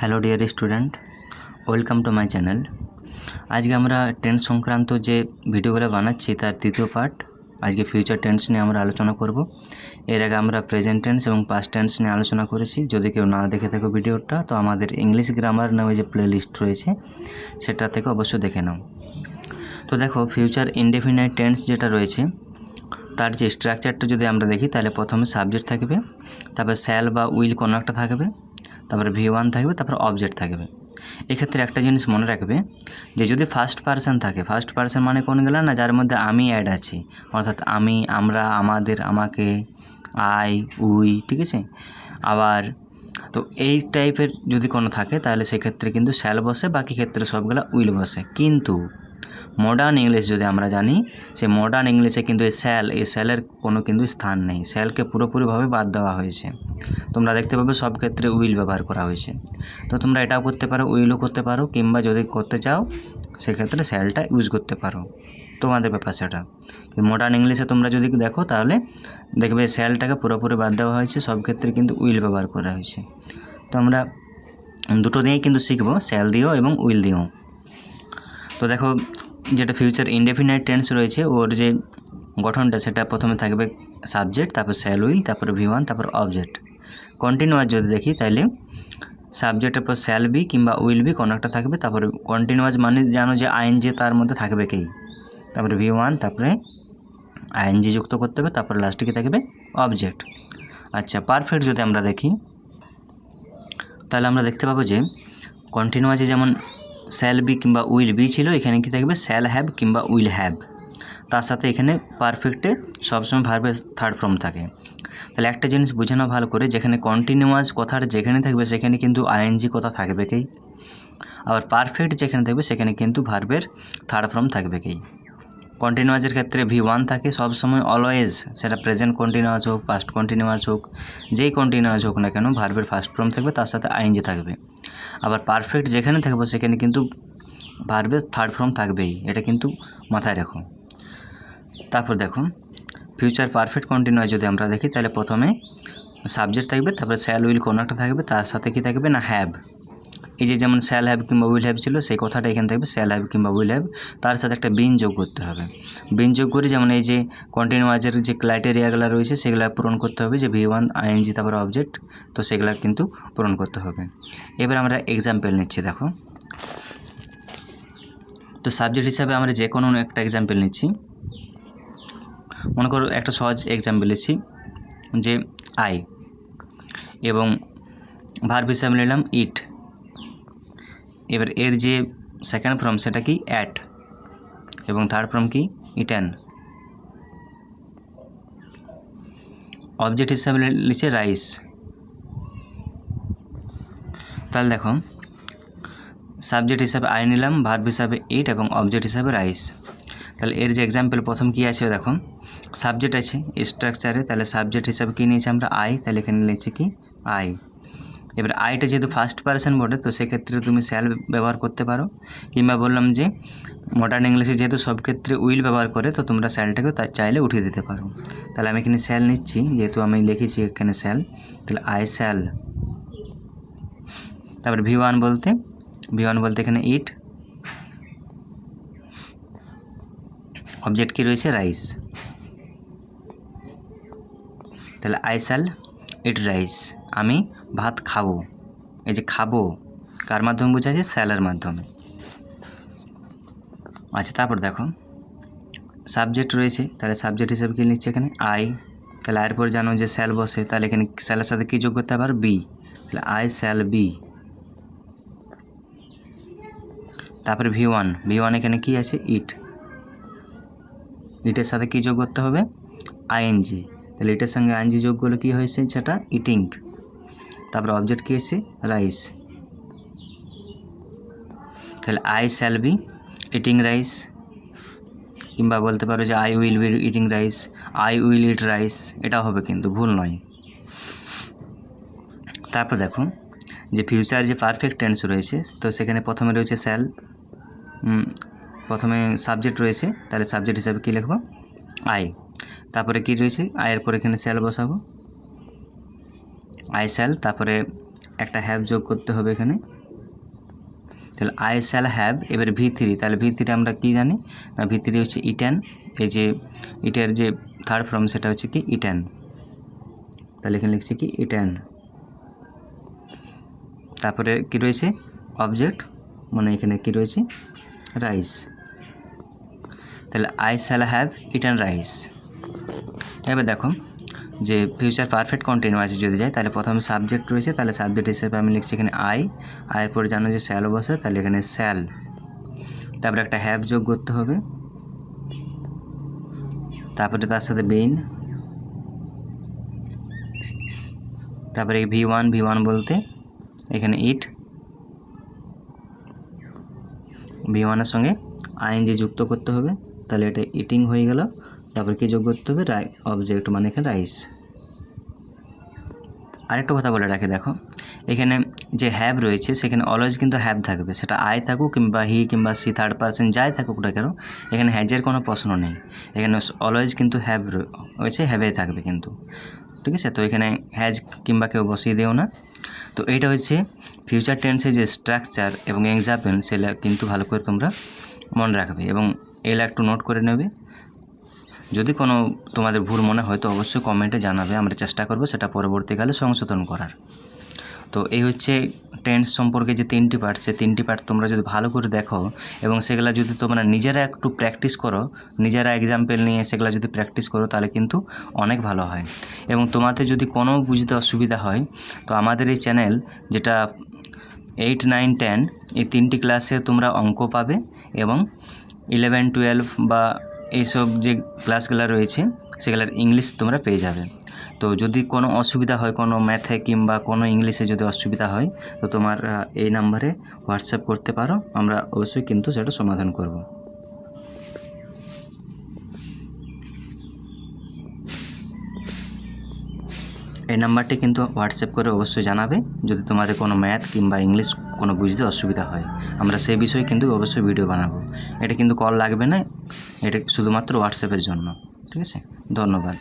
Hello dear student welcome to my channel আজকে আমরা tense সংক্রান্ত যে ভিডিওগুলো বানাচ্ছি, তার তৃতীয় পার্ট আজকে ফিউচার টেন্স নিয়ে আমরা আলোচনা করব। এর আগে আমরা প্রেজেন্ট টেন্স এবং পাস্ট টেন্স নিয়ে আলোচনা করেছি। যদি কেউ না দেখে থাকো ভিডিওটা তো আমাদের ইংলিশ গ্রামার নামে যে প্লে লিস্ট রয়েছে, সেটা থেকে অবশ্যই দেখে নাও। তো দেখো ফিউচার ইনডেফিনাইট টেন্স যেটা রয়েছে, তার যে স্ট্রাকচারটা যদি আমরা দেখি, তাহলে প্রথমে সাবজেক্ট থাকবে, তারপর স্যাল বা উইল কোনো একটা থাকবে। তারপরে ভি ওয়ান থাকবে, তারপরে অবজেক্ট থাকবে। এক্ষেত্রে একটা জিনিস মনে রাখবে যে যদি ফার্স্ট পার্সন থাকে ফার্স্ট পার্সন মানে কোন গেল না, যার মধ্যে আমি অ্যাড আছি। অর্থাৎ আমি, আমরা, আমাদের, আমাকে আই উই ঠিক আছে? আবার, তো এই টাইপের যদি কোনো থাকে, তাহলে সেক্ষেত্রে কিন্তু স্যাল বসে, বাকি ক্ষেত্রে সবগুলো উইল বসে। কিন্তু মডার্ন ইংলিশ যদি আমরা জানি সে মডার্ন ইংলিশে কিন্তু এই স্যাল এই স্যালের কোনো কিন্তু স্থান নেই। স্যালকে পুরোপুরিভাবে বাদ দেওয়া হয়েছে। তোমরা দেখতে পাবে সব ক্ষেত্রে উইল ব্যবহার করা হয়েছে। তো তোমরা এটাও করতে পারো উইলও করতে পারো, কিংবা যদি করতে চাও, সেক্ষেত্রে স্যালটা ইউজ করতে পারো। তোমাদের ব্যাপার সেটা। মডার্ন ইংলিশে তোমরা যদি দেখো, তাহলে দেখবে স্যালটাকে পুরোপুরি বাদ দেওয়া হয়েছে, সব ক্ষেত্রে কিন্তু উইল ব্যবহার করা হয়েছে। তো আমরা দুটো দিয়েই কিন্তু শিখব স্যাল দিয়েও এবং উইল দিয়েও। তো দেখো, যেটা ফিউচার ইনডেফিনাইট টেন্স রয়েছে, ওর যে গঠনটা, সেটা প্রথমে থাকবে সাবজেক্ট তারপর স্যাল উইল তারপর ভি ওয়ান তারপর অবজেক্ট কন্টিনিউয়াস যদি দেখি তাহলে সাবজেক্টের পর স্যাল বি কিংবা উইল বি কোনো একটা থাকবে, তারপরে কন্টিনিউয়াস মানে জানো যে আইএনজি তার মধ্যে থাকবে কেই তারপরে ভি ওয়ান তারপরে আইএনজি যুক্ত করতে হবে, তারপরে লাস্টে কি থাকবে? অবজেক্ট আচ্ছা পারফেক্ট যদি আমরা দেখি, তাহলে আমরা দেখতে পাবো যে কন্টিনিউয়াসে যেমন স্যাল বি কিংবা উইল বি ছিল, এখানে কি থাকবে? শ্যাল হ্যাভ কিংবা উইল হ্যাভ তার সাথে এখানে পারফেক্টে সবসময় ভার্বের থার্ড ফর্ম থাকে। তাহলে একটা জিনিস বোঝানো ভালো করে, যেখানে কন্টিনিউয়াস কথার যেখানে থাকবে, সেখানে কিন্তু আইএনজি কথা থাকবে কেই আবার পারফেক্ট যেখানে থাকবে, সেখানে কিন্তু ভার্বের থার্ড ফর্ম থাকবে কেই কন্টিনিউয়াসের ক্ষেত্রে ভি ওয়ান থাকে, সবসময় অলওয়েজ সেটা প্রেজেন্ট কন্টিনিউয়াস হোক পাস্ট কন্টিনিউয়াস হোক, যেই কন্টিনিউয়াস হোক না কেন ভার্বের ফার্স্ট ফর্ম থাকবে, তার সাথে আইএনজি থাকবে। আবার পারফেক্ট যেখানে থাকবে, সেখানে কিন্তু ভার্বের থার্ড ফর্ম থাকবেই, এটা কিন্তু মাথায় রাখো। তারপর দেখো ফিউচার পারফেক্ট কন্টিনিউয়াস যদি আমরা দেখি, তাহলে প্রথমে সাবজেক্ট থাকবে, তারপরে স্যাল উইল কোনো একটা থাকবে, তার সাথে কি থাকবে না হ্যাভ এই যে যেমন স্যাল হ্যাভ কিংবা উইল হ্যাভ ছিল, সেই কথাটা এখানে থাকবে স্যাল হ্যাভ কিংবা উইল হ্যাভ তার সাথে একটা বিন যোগ করতে হবে। বিন যোগ করে যেমন এই যে কন্টিনিউয়াসের যে ক্রাইটেরিয়াগুলো রয়েছে, সেগুলো পূরণ করতে হবে, যে ভি ওয়ান আইএনজি তারপর অবজেক্ট তো সেগুলো কিন্তু পূরণ করতে হবে। এবার আমরা এক্সাম্পল নিচ্ছি, দেখো। তো সাবজেক্ট হিসাবে আমরা যে কোনো একটা এক্সাম্পল নিচ্ছি। মনে করো একটা সহজ এক্সাম্পল নিচ্ছি, যে আই এবং ভার্ব হিসাবে নিলাম ইট এবার এর যে সেকেন্ড ফর্ম সেটা কি? অ্যাট এবং থার্ড ফর্ম কি? ইটেন অবজেক্ট হিসাবে লিখছে রাইস তাহলে দেখো সাবজেক্ট হিসাবে আই নিলাম ভার্ব হিসাবে ইট এবং অবজেক্ট হিসাবে রাইস তাহলে এর যে এক্সাম্পল প্রথম কী আছে দেখো সাবজেক্ট আছে স্ট্রাকচারে তাহলে সাবজেক্ট হিসাবে কী নিয়েছি আমরা? আই তাহলে এখানে নিয়েছি কি? আই এবার আইটা যেহেতু ফার্স্ট পার্সন বটে তো সেক্ষেত্রে তুমি স্যাল ব্যবহার করতে পারো। কিংবা বললাম যে মডার্ন ইংলিশে যেহেতু সব ক্ষেত্রে উইল ব্যবহার করে, তো তোমরা স্যালটাকেও তা চাইলে উঠিয়ে দিতে পারো। তাহলে আমি এখানে স্যাল নিচ্ছি, যেহেতু আমি লিখেছি এখানে স্যাল তাহলে আই স্যাল তারপর ভি ওয়ান বলতে ভি ওয়ান বলতে এখানে ইট অবজেক্ট কী রয়েছে? রাইস তাহলে আই স্যাল ইট রাইস আমি ভাত খাব। এই যে খাব, কার মাধ্যমে বোঝাচ্ছে স্যালের মাধ্যমে। আচ্ছা তারপর দেখো। সাবজেক্ট রয়েছে, তাহলে সাবজেক্ট হিসেবে কী নিচ্ছে এখানে? আই তাহলে আয়ের পর জানো যে স্যাল বসে, তাহলে এখানে স্যালের সাথে কী যোগ করতে পারো বি তাহলে আই স্যাল বি তারপরে ভি ওয়ান ভি ওয়ান এখানে কী আছে? ইট ইটের সাথে কী যোগ করতে হবে? আইএনজি তাহলে এটার সঙ্গে আইএনজি যোগ করলে কী হয়েছে? সেটা ইটিং তারপরে অবজেক্ট কী এসে রাইস তাহলে I shall be eating rice কিংবা বলতে পারো যে I will be eating rice I will eat rice এটা হবে কিন্তু, ভুল নয়। তারপর দেখো, যে ফিউচার যে পারফেক্ট টেন্স রয়েছে, তো সেখানে প্রথমে রয়েছে স্যাল প্রথমে সাবজেক্ট রয়েছে, তাহলে সাবজেক্ট হিসাবে কী লিখব? আই তারপরে কি রয়েছে? আয়ের পর এখানে স্যাল বসাবো। আই স্যাল তারপরে একটা হ্যাভ যোগ করতে হবে এখানে। তাহলে আই শ্যাল হ্যাভ এবার ভি থ্রি তাহলে ভি থ্রি আমরা কী জানি? না ভি থ্রি হচ্ছে ইটেন এই যে ইটের যে থার্ড ফর্ম সেটা হচ্ছে কি? ইটেন তাহলে এখানে লিখছি কি? ইটেন তারপরে কি রয়েছে? অবজেক্ট মানে এখানে কি রয়েছে? রাইস তাহলে I shall have eaten rice এবার দেখো যে ফিউচার পারফেক্ট কন্টিনিউয়াসে যদি যায়, তাহলে প্রথমে সাবজেক্ট রয়েছে, তাহলে সাবজেক্ট হিসেবে আমি লিখছি এখানে আই আয়ের পরে জানো যে স্যাল বসে, তাহলে এখানে স্যাল তারপরে একটা হ্যাভ যোগ করতে হবে। তারপরে তার সাথে বিন তারপরে ভি ওয়ান ভি ওয়ান বলতে এখানে ইট ভি ওয়ানের সঙ্গে আইএনজি যুক্ত করতে হবে, তাহলে এটা ইটিং হয়ে গেল। তারপরে কী যোগ করতে হবে? রাই অবজেক্ট মানে এখানে রাইস আরেকটা কথা বলে রাখি, দেখো। এখানে যে হ্যাভ রয়েছে, সেখানে অলওয়েজ কিন্তু হ্যাভ থাকবে। সেটা আই থাকুক কিংবা হি কিংবা সি থার্ড পার্সন যাই থাকুক না কেন, এখানে হ্যাজের কোনো প্রশ্ন নেই। এখানে অলওয়েজ কিন্তু হ্যাভ রয়েছে হ্যাভেই থাকবে কিন্তু। ঠিক আছে? তো এখানে হ্যাজ কিংবা কেউ বসিয়ে দেও না। তো এইটা হচ্ছে ফিউচার টেন্সের যে স্ট্রাকচার এবং এক্সাম্পল সেটা কিন্তু ভালো করে তোমরা মনে রাখবে এবং এগুলো একটু নোট করে নেবে। যদি কোনো তোমাদের ভুল মনে হয়, তো অবশ্যই কমেন্টে জানাবে। আমরা চেষ্টা করব সেটা পরবর্তীকালে সংশোধন করার। তো এই হচ্ছে টেন্স সম্পর্কে যে তিনটি পার্ট সে তিনটি পার্ট তোমরা যদি ভালো করে দেখো এবং সেগুলো যদি তোমরা নিজেরা একটু প্র্যাকটিস করো, নিজেরা এক্সাম্পল নিয়ে সেগুলো যদি প্র্যাকটিস করো, তাহলে কিন্তু অনেক ভালো হয়। এবং তোমাদের যদি কোনো বুঝতে অসুবিধা হয়, তো আমাদের এই চ্যানেল যেটা এইট নাইন টেন এই তিনটি ক্লাসে তোমরা অঙ্ক পাবে এবং ইলেভেন টুয়েলভ বা এইসব যে ক্লাসগুলো রয়েছে, সেগুলোর ইংলিশ তোমরা পেয়ে যাবে। তো যদি কোনো অসুবিধা হয়, কোনো ম্যাথে কিংবা কোনো ইংলিশে যদি অসুবিধা হয়, তো তোমার এই নাম্বারে হোয়াটসঅ্যাপ করতে পারো, আমরা অবশ্যই কিন্তু সেটা সমাধান করব। এই নাম্বারটি কিন্তু হোয়াটসঅ্যাপ করে অবশ্যই জানাবে, যদি তোমাদের কোনো ম্যাথ কিংবা ইংলিশ কোনো বুঝতে অসুবিধা হয়। আমরা সেই বিষয়ে কিন্তু অবশ্যই ভিডিও বানাবো। এটা কিন্তু কল লাগবে না, এটা শুধুমাত্র হোয়াটসঅ্যাপের জন্য। ঠিক আছে? ধন্যবাদ।